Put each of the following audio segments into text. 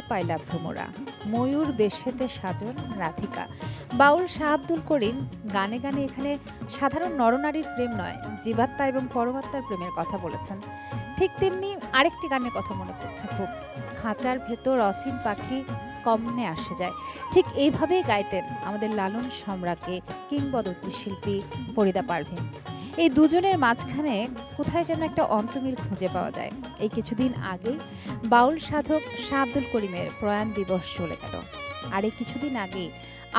ফুলে পাইলা ভ্রমরা। ময়ূর বেশেতে সাজন রাধিকা। বাউল শাহ আব্দুল করিম গানে গানে এখানে সাধারণ নরনারীর প্রেম নয়, জীবাত্মা এবং পরমাত্মার প্রেমের কথা বলেছেন। ঠিক তেমনি আরেকটি গানের কথা মনে পড়ছে খুব। খাঁচার ভেতর অচিন পাখি কমনে আসে যায়। ঠিক এইভাবেই গাইতেন আমাদের লালন সম্রাটকে কিংবদন্তি শিল্পী ফরিদা পারভিন। এই দুজনের মাঝখানে কোথায় যেন একটা অন্তমিল খুঁজে পাওয়া যায়। এই কিছুদিন আগে বাউল সাধক শাহ আব্দুল করিমের প্রয়াণ দিবস চলে গেল। আর এই কিছুদিন আগে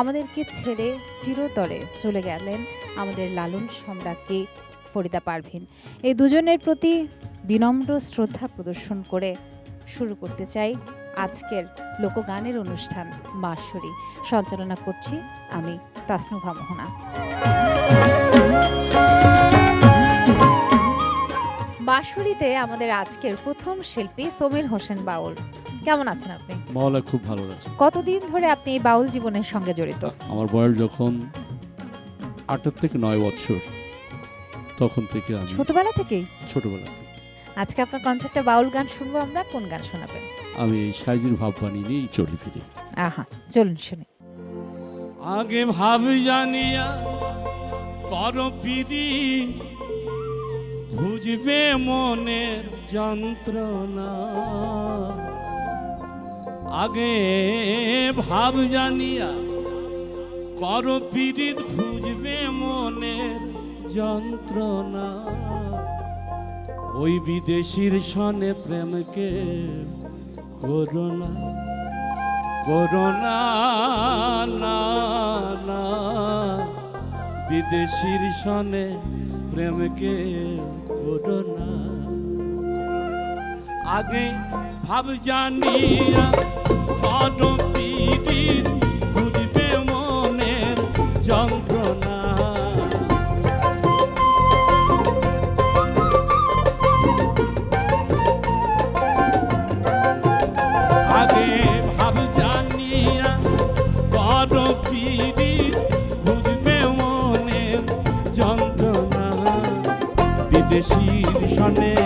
আমাদেরকে ছেড়ে চিরতরে চলে গেলেন আমাদের লালন সম্রাটকে ফরিদা পারভিন। এই দুজনের প্রতি বিনম্র শ্রদ্ধা প্রদর্শন করে শুরু করতে চাই আজকের লোকগানের অনুষ্ঠান বাঁশরী। সঞ্চালনা করছি আমি তাসনুভা মোহনা। বাঁশরীতে আমাদের আজকের প্রথম শিল্পী সমীর হোসেন বাউল। কেমন আছেন আপনি? মাওলা খুব ভালো আছে কতদিন ধরে আপনি এই বাউল জীবনের সঙ্গে জড়িত? আমার বয়স যখন আটের থেকে নয় বছর তখন থেকে আমি ছোটবেলা থেকেই? ছোটবেলা থেকে। আজকে আপনার কনসার্টে বাউল গান শুনব আমরা কোন গান শোনাবেন? আমি এই সাইজের ভাব বানিয়ে নিয়েই চলি ফিরি। আহা চলুন শুনি। আগে ভাবি জানিয়া কর পিরি বুঝবে মনের যন্ত্রণা। আগে ভাব জানিয়া কর পীড়িত, বুঝবে মনের যন্ত্রণা। ওই বিদেশির সনে প্রেমকে করোনা করোনা না না। বিদেশির সনে প্রেমকে করোনা আগে ভাব জানিয়া কত পীড়িত বুঝবে মনের যন্ত্রণা সনে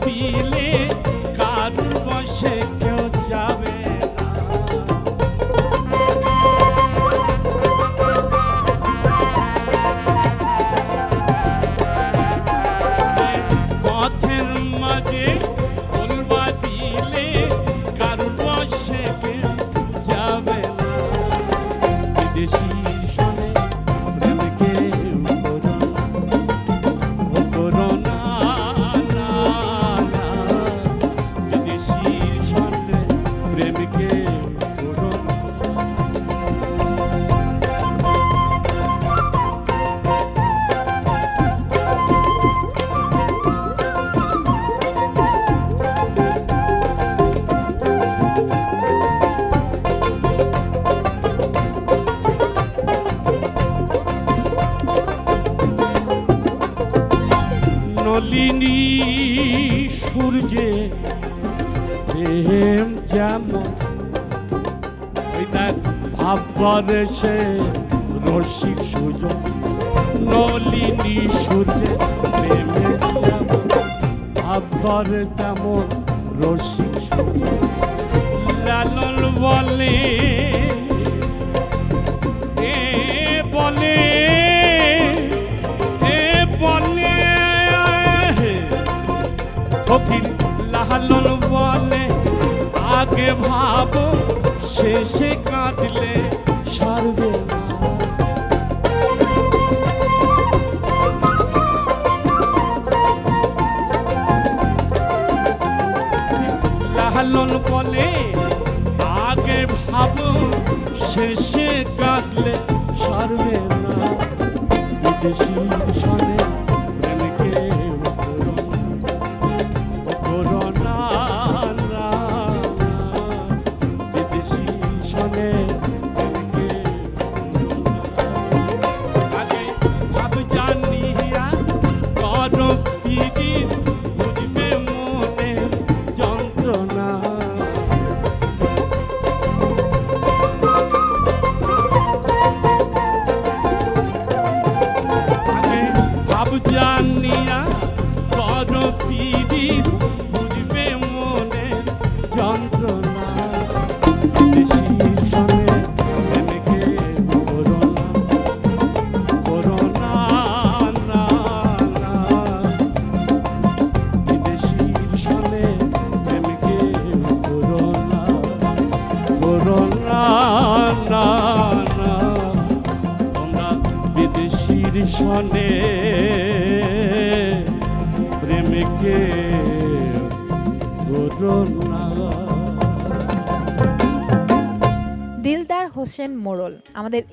be ভাবরে সে রসিক সুযোগ নলিনী সূর্যে প্রেমে তেমন রসিক লালন বলে ফকির বলে, আগে ভাবো শেষে কাঁদলে সারবে লালন বলে আগে ভাবো শেষে কাঁদলে সারবে না। বিদেশির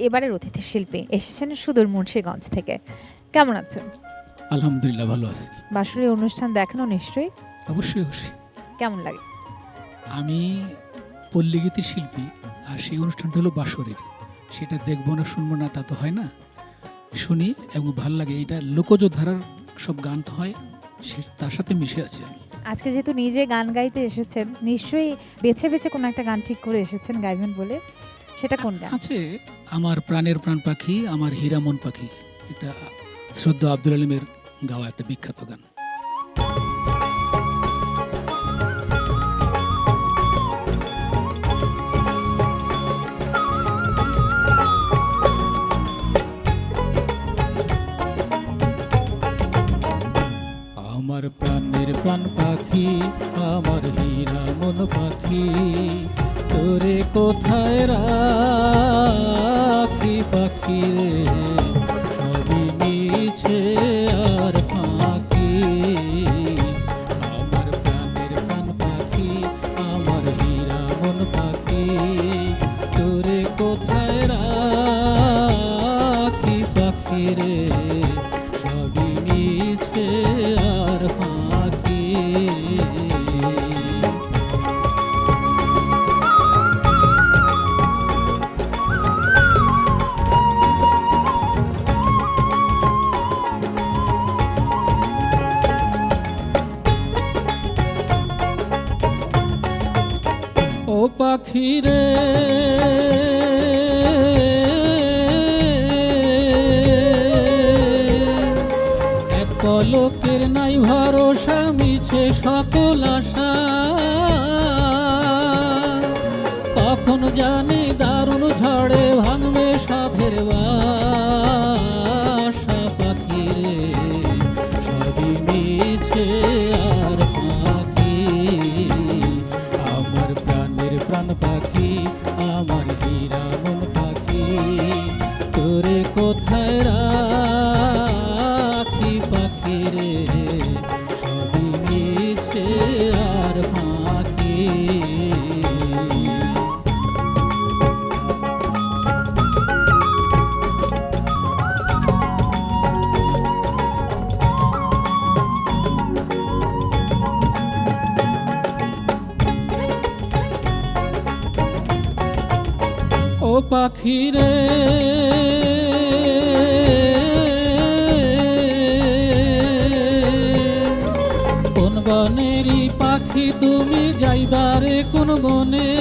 এবারের অতিথি শিল্পী এসেছেন সুদূর মুন্সীগঞ্জ থেকে। কেমন আছেন? আলহামদুলিল্লাহ ভালো আছি। বাসুরি অনুষ্ঠান দেখানো নিশ্চয়ই? অবশ্যই অবশ্যই। কেমন লাগে? আমি পল্লীগীতির শিল্পী আর সেই অনুষ্ঠানটা হলো বাসরের। সেটা দেখব না শুনব না তা তো হয় না। শুনি এবং ভালো লাগে। এটা লোকজ ধারার সব গান তো হয় সে তার সাথে মিশে আছে আজকে যেহেতু নিজে গান গাইতে এসেছেন নিশ্চয়ই বেছে বেছে কোনো একটা গান ঠিক করে এসেছেন গাইবেন বলে। সেটা কোন গান আছে, আমার প্রাণের প্রাণ পাখি, আমার হীরামন পাখি। এটা শ্রদ্ধা আব্দুল আলিমের গাওয়া একটা বিখ্যাত গান। আমার প্রাণের প্রাণ পাখি, আমার হীরা মন পাখি তোরে কোথায় রাখি পাখি রে ও পাখি রে এক পলকের নাই ভরসা মিছে সকল আশা। কখন জানি পাখি রে কোন বনেরই পাখি তুমি যাইবারে কোন বনে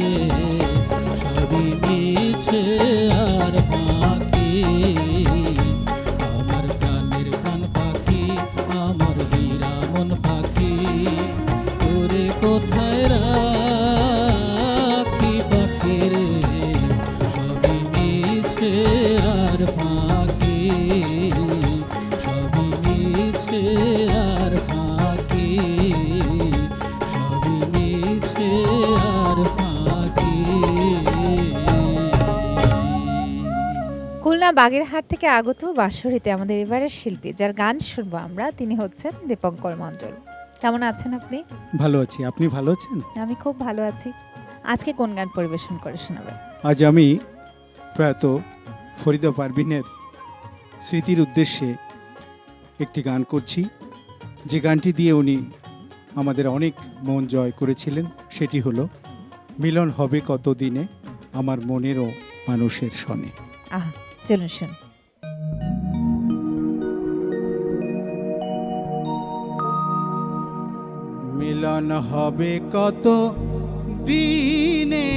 রে বাগেরহাট থেকে আগত বাঁশরীতে আমাদের এবারের শিল্পী যার গান শুনব আমরা তিনি হচ্ছেন দীপঙ্কর মণ্ডল। কেমন আছেন আপনি? ভালো আছি। আপনি ভালো আছেন? আমি খুব ভালো আছি। আজকে কোন গান পরিবেশন করে শোনাবেন আজ আমি প্রয়াত ফরিদা পারভিনের স্মৃতির উদ্দেশ্যে একটি গান করছি। যে গানটি দিয়ে উনি আমাদের অনেক মন জয় করেছিলেন সেটি হলো মিলন হবে কতদিনে আমার মনেরও মানুষের সনে। আহা চলুন শুন মিলন হবে কত দিনে?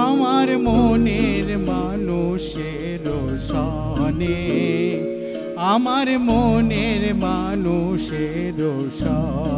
আমার মনের মানুষের সনে আমার মনের মানুষের সনে।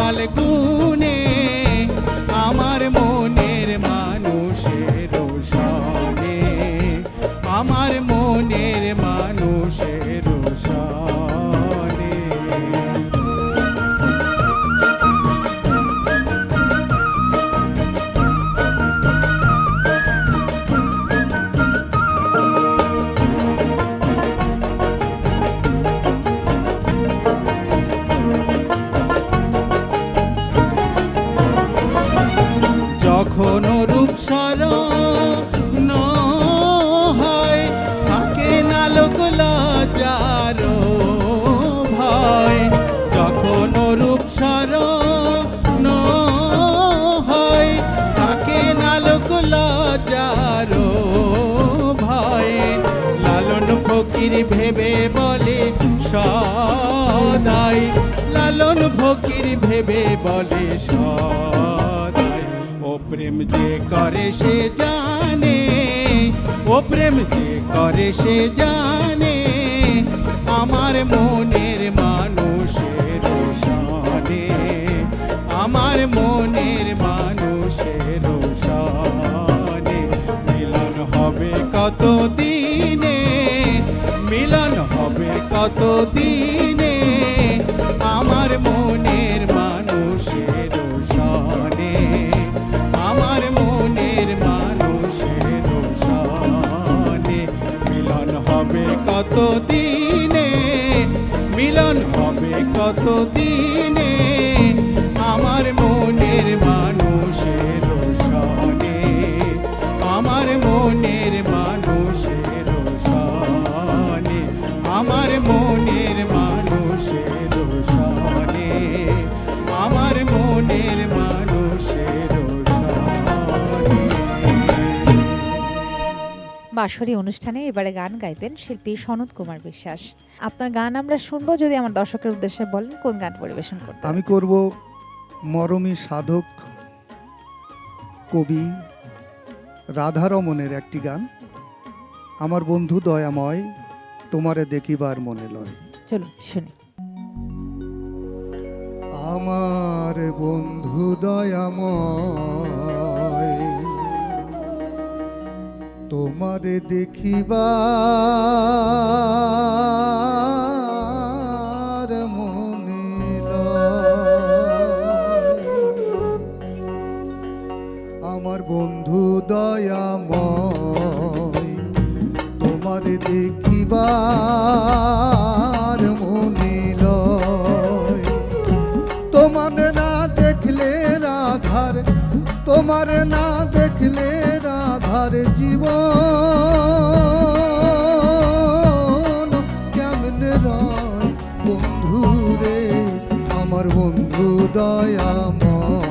না কপাল ফকির ভেবে বলে সদাই ও প্রেম যে করে সে জানে, ও প্রেম যে করে সে জানে, আমার মনের মানুষের সানে আমার মনের মানুষের সানে মিলন হবে কত দিনে মিলন হবে কত দিন হবে বাঁশরি অনুষ্ঠানে এবারে গান গাইবেন শিল্পী সনৎ কুমার বিশ্বাস। আপনার গান আমরা শুনব যদি আমার দর্শকের উদ্দেশ্যে বলেন কোন গান পরিবেশন করতে আমি করব মরমী সাধক কবি রাধারমণের একটি গান। আমার বন্ধু দয়াময় তোমারে দেখিবার মনে লয়। চলো শুনি। আমার বন্ধু দয়াময় তোমারে দেখিবার মনে আমার বন্ধু দয়াময়, তোমারে লয়। তোমার না দেখলে রাধার, তোমার না দেখলে রাধার জীবন কেমন রয়? বন্ধু রে আমার বন্ধু দয়াময়।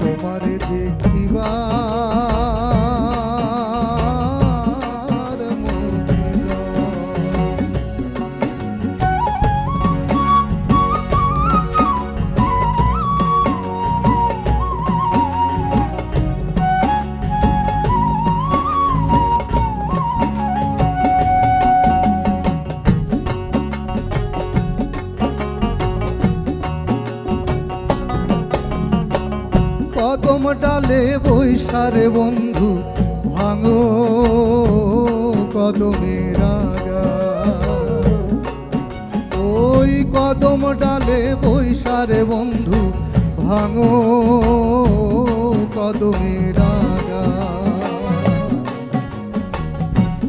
তোমার দেখিবার বৈশারে বন্ধু, ভাঙো কদমের আগা ওই কদম ডালে বৈশারে বন্ধু, ভাঙো কদমের আগা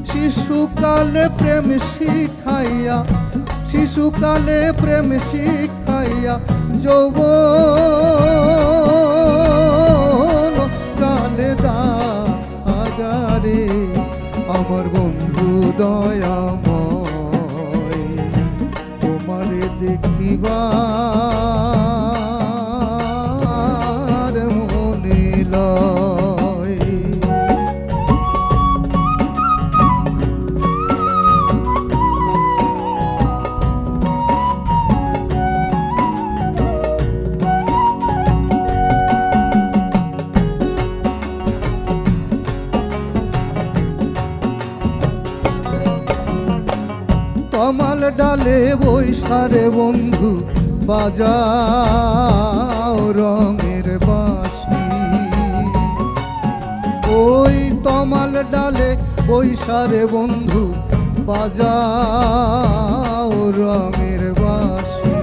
শিশুকালে প্রেম শিখাইয়া, শিশুকালে প্রেম শিখাইয়া যৌব দয়াময় তোমারে দেখিবার কমাল ডালে বৈশারে বন্ধু, বাজাও রঙের বাঁশি। ওই তমাল ডালে বৈশারে বন্ধু, বাজাও রঙের বাঁশি।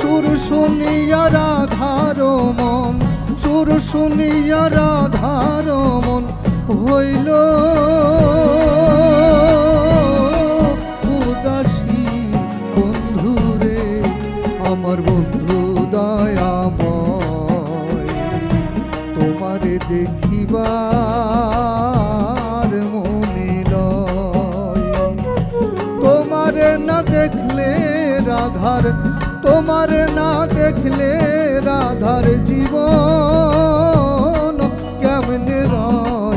সুর শুনিয়া রাধার মন, সুর শুনিয়া রাধার মন হইল দয়াময় তোমারে দেখিবার মনে লয়। তোমারে না দেখলে রাধার, তোমারে না দেখলে রাধার জীবন কেমনে রয়?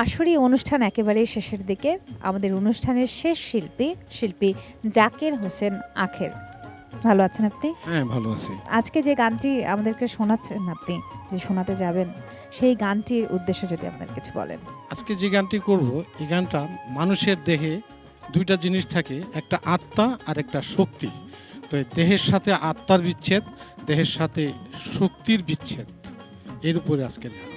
বাঁশরি অনুষ্ঠান একেবারে শেষের দিকে। আমাদের অনুষ্ঠানের শেষ শিল্পী শিল্পী জাকির হোসেন আখের। ভালো আছেন আপনি? হ্যাঁ ভালো আছি। আজকে যে গানটি আমাদেরকে শোনাচ্ছেন আপনি যে শোনাতে যাবেন সেই গানটির উদ্দেশ্য যদি আপনার কিছু বলেন। আজকে যে গানটি করব এই গানটা মানুষের দেহে দুইটা জিনিস থাকে একটা আত্মা আর একটা শক্তি। তো দেহের সাথে আত্মার বিচ্ছেদ দেহের সাথে শক্তির বিচ্ছেদ। এর উপরে আজকের গান।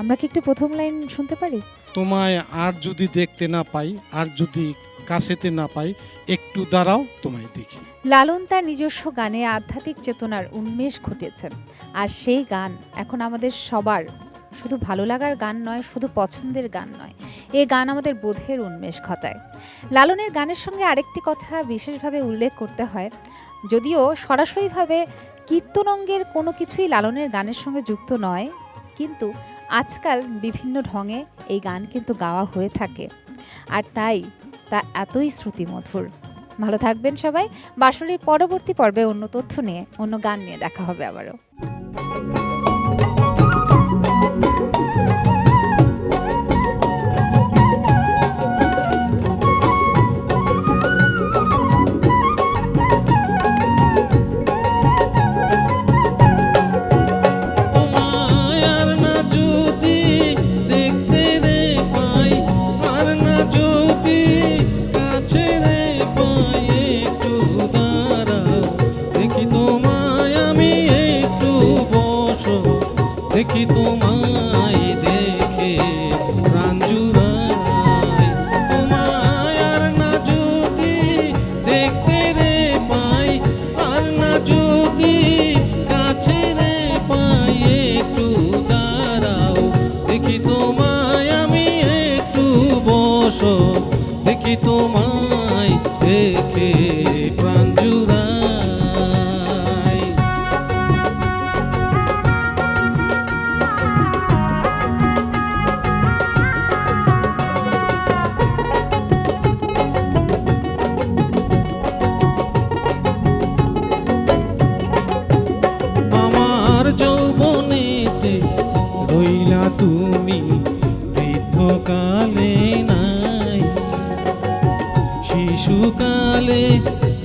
আমরা কি একটু প্রথম লাইন শুনতে পারি? তোমায় আর যদি দেখতে না পাই, আর যদি কাছেতে না পাই, একটু দাঁড়াও, তোমায় দেখি। লালন তার নিজস্ব গানে আধ্যাত্মিক চেতনার উন্মেষ ঘটিয়েছেন আর সেই গান এখন আমাদের সবার শুধু ভালো লাগার গান নয়, শুধু পছন্দের গান নয়। এ গান আমাদের বোধের উন্মেষ ঘটায়। লালনের গানের সঙ্গে আরেকটি কথা বিশেষভাবে উল্লেখ করতে হয়। যদিও সরাসরিভাবে কীর্তনঙ্গের কোনো কিছুই লালনের গানের সঙ্গে যুক্ত নয় কিন্তু আজকাল বিভিন্ন ঢঙে এই গান কিন্তু গাওয়া হয়ে থাকে। আর তাই তা এতই শ্রুতিমধুর। ভালো থাকবেন সবাই। বাসরের পরবর্তী পর্বে অন্য তথ্য নিয়ে, অন্য গান নিয়ে দেখা হবে আবারও।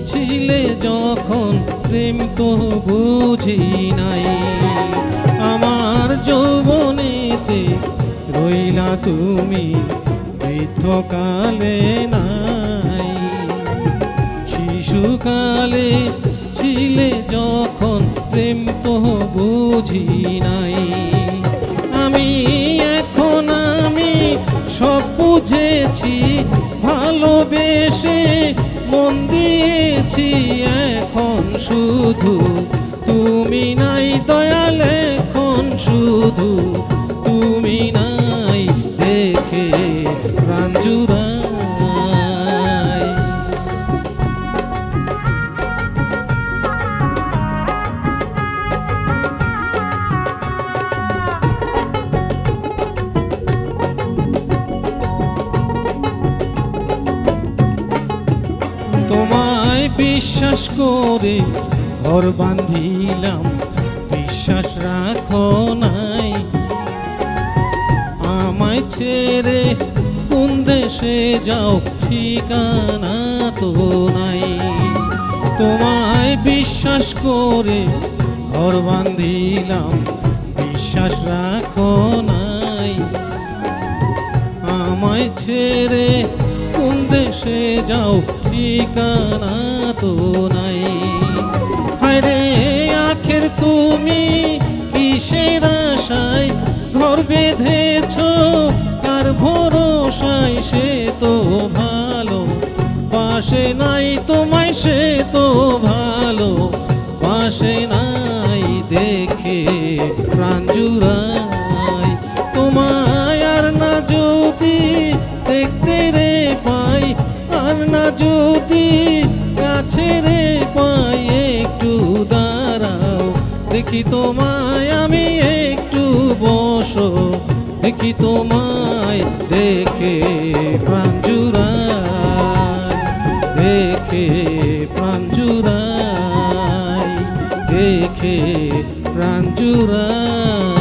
ছিলে যখন প্রেম তো বুঝি নাই। আমার যৌবনেতে রইলা তুমি বৃদ্ধকালে নাই। শিশুকালে ছিলে যখন প্রেম তো বুঝি নাই। আমি এখন আমি সব বুঝেছি, ভালোবেসে দিয়েছি এখন শুধু। তুমি নাই দয়াল এখন শুধু। তুমি নাই দেখে প্রাণ বিশ্বাস করে ঘর বান্ধিলাম বিশ্বাস রাখো নাই। আমায় ছেড়ে কোন দেশে যাও, ঠিকানা তো নাই। তোমায় বিশ্বাস করে ঘর বান্ধিলাম বিশ্বাস রাখো নাই। আমায় ছেড়ে কোন দেশে যাও, ঠিকানা তো নাই। হায়রে আখের তুমি, কিসের আশায় ঘর বেঁধেছ? কার ভরসায় সে তো ভালো। পাশে নাই তোমায় সে তো ভালো। পাশে নাই রে পাই একটু দাঁড়াও। দেখি তোমায় আমি একটু বসো। দেখি তোমায় দেখে প্রাণ জুড়াই। দেখে প্রাণ জুড়াই। দেখে প্রাণ জুড়াই।